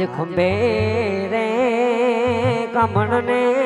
જ ખુંબે રે કમળને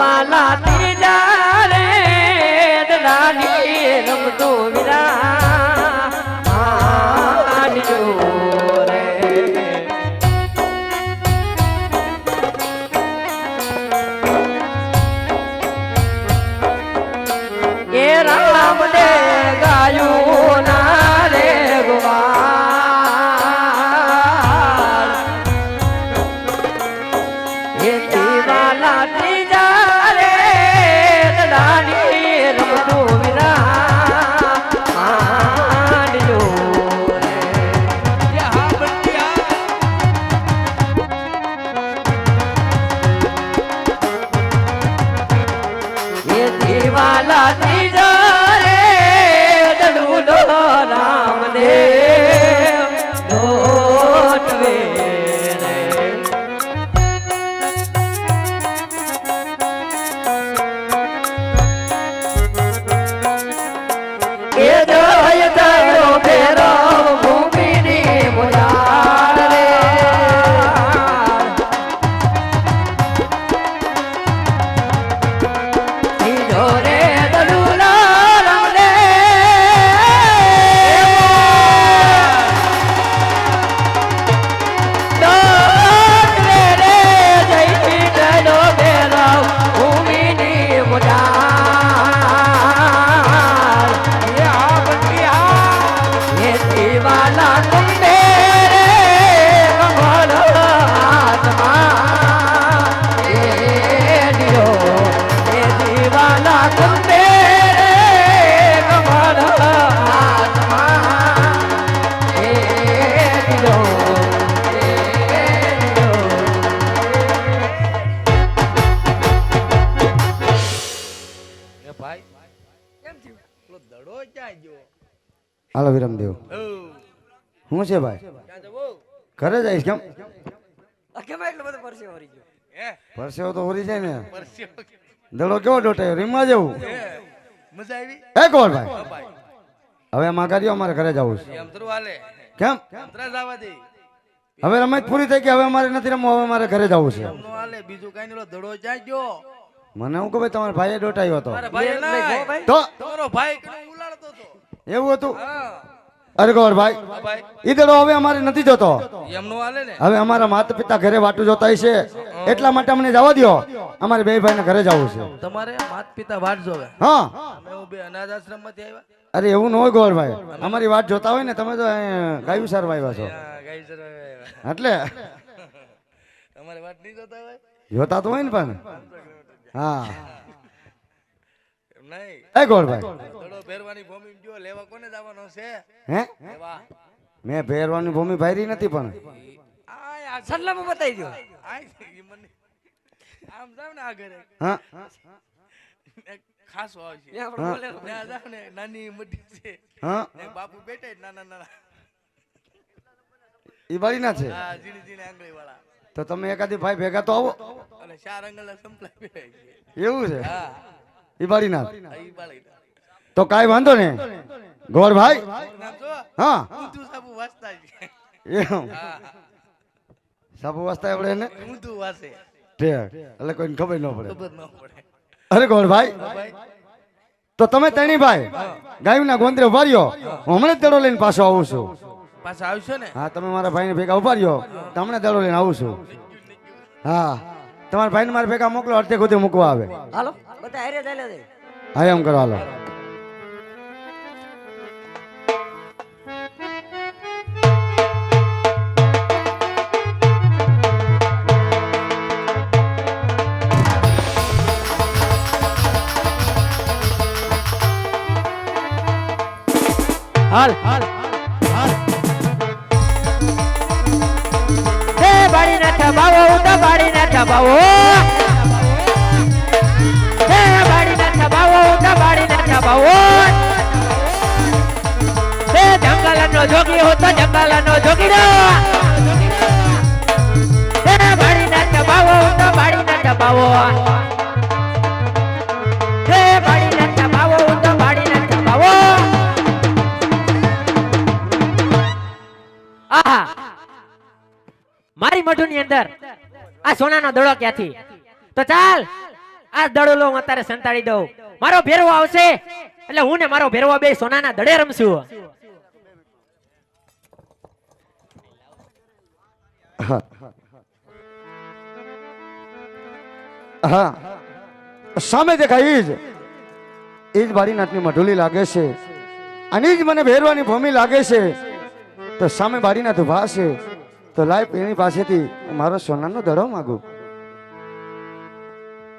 વાલા તીજા રે દાદી રમતો વિરા આજો Hey, Devala, Devala. શું છે ભાઈ? ઘરે જઈશ કેમ? પરસેવો વળી ગયો? પરસેવો તો હોરી જાય ને. દડો કેવો ડોટાયો રીમમાં જેવું? મજા આવી? એ ગોળભાઈ હવે માગારીઓ અમારે ઘરે જવું છે. એમ તો હાલે. કેમ? હવે રમત પૂરી થઈ ગઈ હવે અમારે નથી રમવું હવે મારે ઘરે જવું છે. બીજું કઈ નહીં ધડો જાય ગયો? મને હું કહું તમારા ભાઈએ ડોટાયો હતો. ભાઈ ભાઈ. તો? તમારો ભાઈ હતો. એવું હતું? હા અરે ગોળભાઈ ભાઈ ઈદડો દડો હવે અમારે નથી જોતો. હવે અમારા માતા પિતા ઘરે વાટું જોતા છે. એટલા માટે અમને જવા દ્યો. અમારે બે ભાઈને ઘરે જવું છે. તમારે માતા પિતા વાટ જોવે. હા. બે અનાથ આશ્રમમાંથી આવ્યા. અરે એવું ન હોય ગોળભાઈ અમારી વાત જોતા હોય ને તમે તો ગાયું સારવા આવ્યા છો. એટલે? તમારે વાત નહીં જોતા હોય? જોતા તો હોય ને પણ. હા. નહીં. એ ગોળભાઈ ધડો પહેરવાની ભૂમિ જો લેવા કોને જવાનો છે? હે? લેવા. મેં પહેરવાની ભૂમિ ભારી નથી પણ. આ સટલામાં બતાવી દો ઈ આમ જાવ ને આગળ એક. હા. એક હોય છે ત્યાં. જાવ ને નાની મોટી છે. હા. ને બાપુ બેઠા નાના નાના. એ બારી ના છે? હા ઝીણી ઝીણી આંગળી વાળા. તો તમે એકાદી ભાઈ ભેગા તો આવો. અને ચાર આંગળા સંપલા એવું છે? હા. એ બારી ના આ ઈ બાળી તો કાંઈ વાંધો નહીં. ગોળભાઈ ભાઈ હા. સાબુ વાસતા આવડે ને એટલે કોઈને ખબર ન પડે. ખબર ન પડે. અરે ગોળભાઈ ભાઈ તો તમે તેની ભાઈ ના ગોંદરે ઊભા રહ્યો. હું હમણાં દડો લઈને પાછો આવું છું. પાછા આવશો ને? હા તમે મારા ભાઈને ભેગા ઊભા રહ્યો. તમને દડો લઈને આવું છું. હા. તમારા ભાઈને મારા ભેગા મોકલો અડધે ખુદે મૂકવા આવે. હાલો બધા હારે ચાલે છે હા એમ કરો હાલો. હાલ હાલ હે બાળી ના છબાવો તો બાળી ના છબાવો હે બાળી ના છબાવો તો બાળી ના છબાવો હે જંગલ નો જોગી હો તો જંગલ નો જોગી રો હે બાળી ના છબાવો તો બાળી ના મારી મઢુની અંદર આ સોનાનો દડો ક્યાંથી? તો ચાલ, આ દડો હું અત્યારે સંતાડી દઉં. મારો ભેરવો આવશે. એટલે હું ને મારો ભેરવો બે સોનાના દડે રમશું. હા. સામે દેખાય ઈ જ. એ જ બારીનાથની મઢુલી લાગે છે. અને જ મને ભેરવાની ભૂમિ લાગે છે. તો સામે બારીના ઊભા છે તો લાઈફ એની પાસેથી મારો સોનાનો દડો માગું.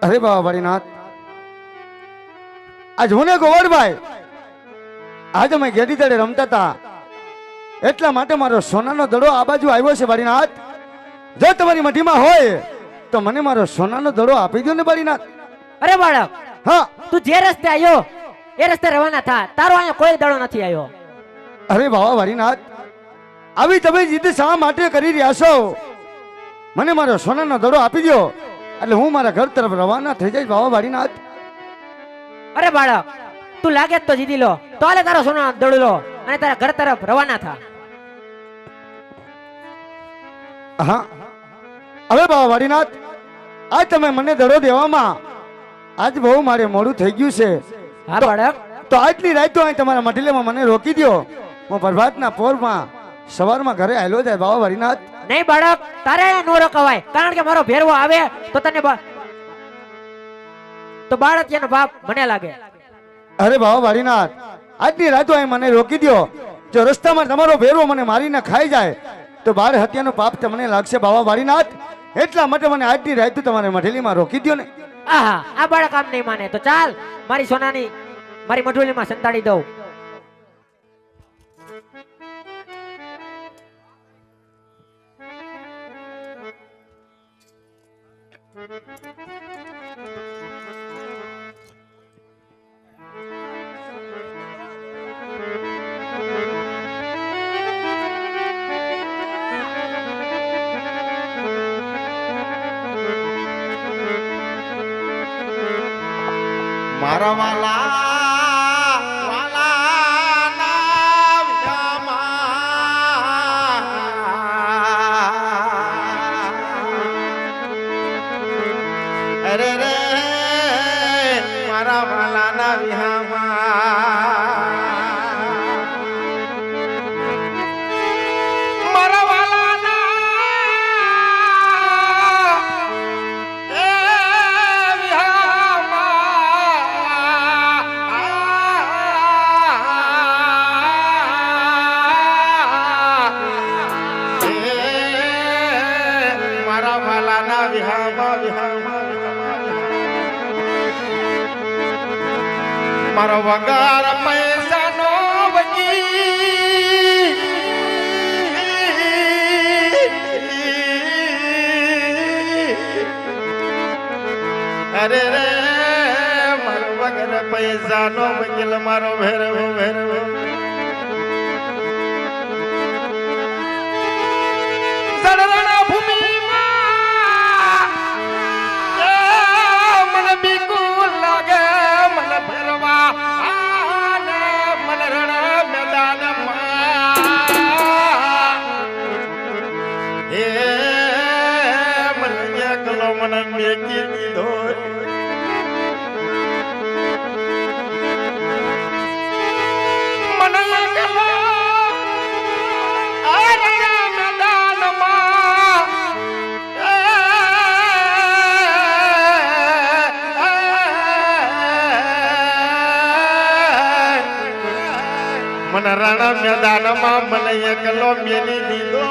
અરે બાબા બારીનાથ આજ હું ને ગોવરભાઈ આજે અમે ગેડી દડે રમતા હતા. એટલા માટે મારો સોનાનો દડો આ બાજુ આવ્યો છે બારીનાથ જો તમારી મઢીમાં હોય તો મને મારો સોનાનો દડો આપી દો ને બારીનાથ અરે બાળક હા. તું જે રસ્તે આવ્યો એ રસ્તે રવાના થા. તારો અહીંયા કોઈ દડો નથી આવ્યો. અરે બાબા વારીનાથ આવી તમે જીદ શા માટે કરી રહ્યા છો? મને મારો સોનાનો દડો આપી દો એટલે હું મારા ઘર તરફ રવાના થઈ જઈશ બાબા વારીનાથ અરે બાળક તું લાગે તો જીદી લો. તો આલે તારો સોનાનો દડો લો અને તારા ઘર તરફ રવાના થા. હા. હવે બાબા વારીનાથ આજ તમે મને દડો દેવામાં. આજ બહુ મારે મોડું થઈ ગયું છે. હા બાળક. તો આજની રાત તો અહીં તમારા મઢીલેમાં મને રોકી દો હું પ્રભાતના પોરમાં સવારમાં ઘરે આવેલો જાય બાબા હરિનાથ નહીં બાળક તારે નો રોકાવાય કારણ કે મારો ભેરવો આવે તો તને તો બાળક એનો બાપ મને લાગે. અરે બાબા હરિનાથ આજની રાતો અહીં મને રોકી દો જો રસ્તામાં તમારો ભેરવો મને મારીને ખાઈ જાય તો બાર હત્યાનો પાપ તમને લાગશે બાબા વારીનાથ એટલા માટે મને આજની રાત તમારે મઢેલીમાં રોકી દો ને. આહા આ બાળક આમ નહીં માને. તો ચાલ મારી સોનાની મારી મઠેલીમાં સંતાડી દઉં. મારા વાલા મારા વાલાના વિહામાં મારા વાલાના એ વિહામાં મારા વિહામાં વિહામાં મારો વગાર પૈસાનો વગી. અરે રે મારો વગર પૈસાનો વકીલ મારો ભેરવો ભેરવો. મને રણ મેદાનમાં મને એકલો મેલી દીધો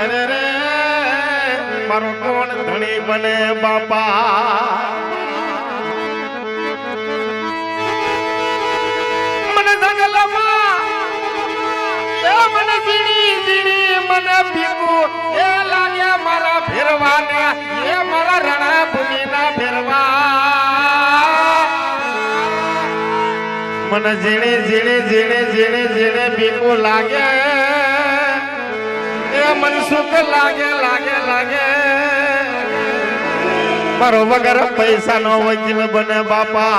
અરે રે, મારો કોણ ધણી બને બાપા? મને જંગલમાં મને ઝીણી મને ભીગું એ લાગ્યા મારા ફેરવાને એ મારા રણા ભૂમિના ફેરવા મને ઝીણી ઝીણી ઝીણી ઝીણી ઝીણી ભીગું લાગે. એ મન સુખ લાગે લાગે લાગે. મારો વગર પૈસાનો વકીલ બને બાપા.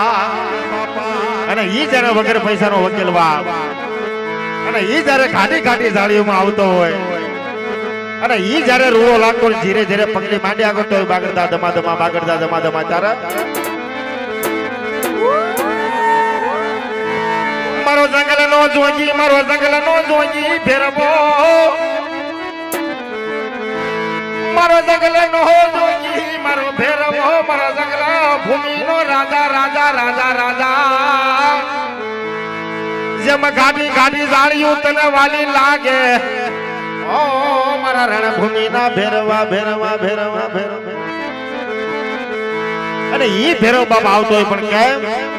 અને ઈ જયારે વગર પૈસાનો વકીલ વા અને ઈ જયારે ખાટી ખાટી જાળીઓમાં આવતો હોય. અને ઈ જયારે રૂવો લાગતો ધીરે ધીરે પગલી માંડ્યા કરતો હોય, બાગડતા ધમા ધમા બાગડતા ધમા ત્યારે મારો જંગલ નો જોગી મારો જંગલ નો જોગી ફેરવો મારો જંગલ નો જોગી મારો ફેરવો મારો જંગલ ભૂમિ નો રાજા રાજા રાજા રાજા. જેમ ગાડી ગાડી જાળ્યું, તને વાલી લાગે. ઓ, મારા રણભૂમિ ના ભેરવા ભેરવા ભેરવા ભેરવા. અને ઈ ભેરવ બાપ આવતો હોય પણ કેમ?